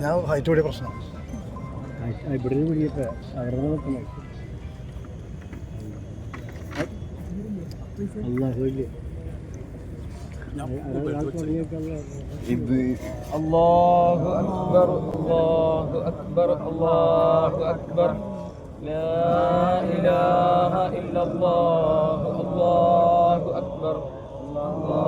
ഞാൻ ഹൈറ്റ് കൂടിയ പ്രശ്നം ഇവിടെ നിന്ന് പിടിക്കട്ടെ അവിടെ നോക്കണേ അള്ളാഹുല്ലേ ഇത് അള്ളാഹു അക്ബർ അള്ളാഹു അക്ബർ അള്ളാഹു അക്ബർ. لا إله إلا الله الله أكبر. الله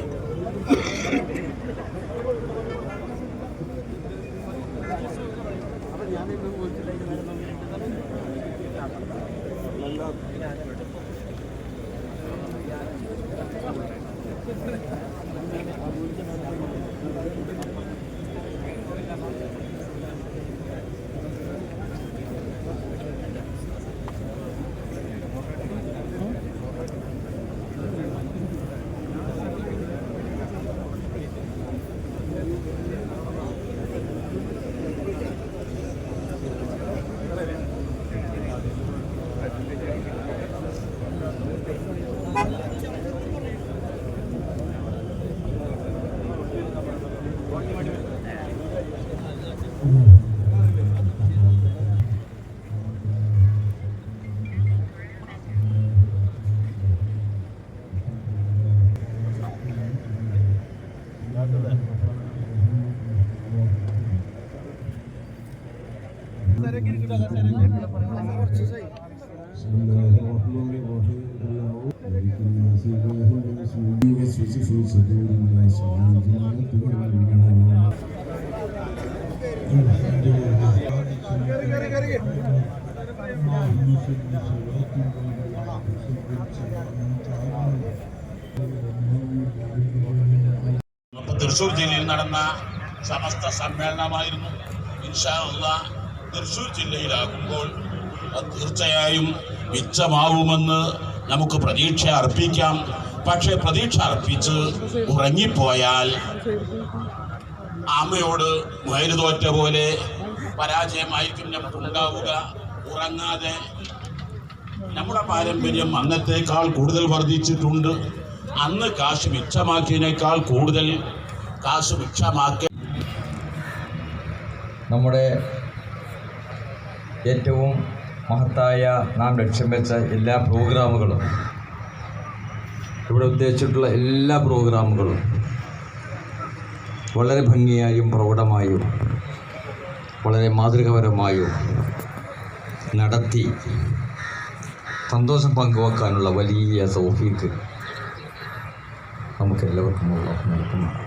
云南那边 തൃശ്ശൂർ ജില്ലയിൽ നടന്ന സമസ്ത സമ്മേളനമായിരുന്നു. ഇൻഷാ അള്ളാ തൃശ്ശൂർ ജില്ലയിലാകുമ്പോൾ അത് തീർച്ചയായും മിച്ചമാവുമെന്ന് നമുക്ക് പ്രതീക്ഷ അർപ്പിക്കാം. പക്ഷേ പ്രതീക്ഷ അർപ്പിച്ച് ഉറങ്ങിപ്പോയാൽ ആമയോട് മുയൽ തോറ്റ പോലെ പരാജയമായിരിക്കും നമുക്കുണ്ടാവുക. ഉറങ്ങാതെ നമ്മുടെ പാരമ്പര്യം അന്നത്തേക്കാൾ കൂടുതൽ വർദ്ധിച്ചിട്ടുണ്ട്. അന്ന് കാശ് മിച്ചമാക്കിയതിനേക്കാൾ കൂടുതൽ കാശ് മിച്ചമാക്കി നമ്മുടെ ഏറ്റവും മഹത്തായ നാം ലക്ഷ്യം വെച്ച എല്ലാ പ്രോഗ്രാമുകളും. ഇവിടെ ഉദ്ദേശിച്ചിട്ടുള്ള എല്ലാ പ്രോഗ്രാമുകളും വളരെ ഭംഗിയായും പ്രൗഢമായും വളരെ മാതൃകപരമായും നടത്തി സന്തോഷം പങ്കുവെക്കാനുള്ള വലിയ സൗഫീക്ക് നമുക്കെല്ലാവർക്കും ഉള്ള നൽകുന്നതാണ്.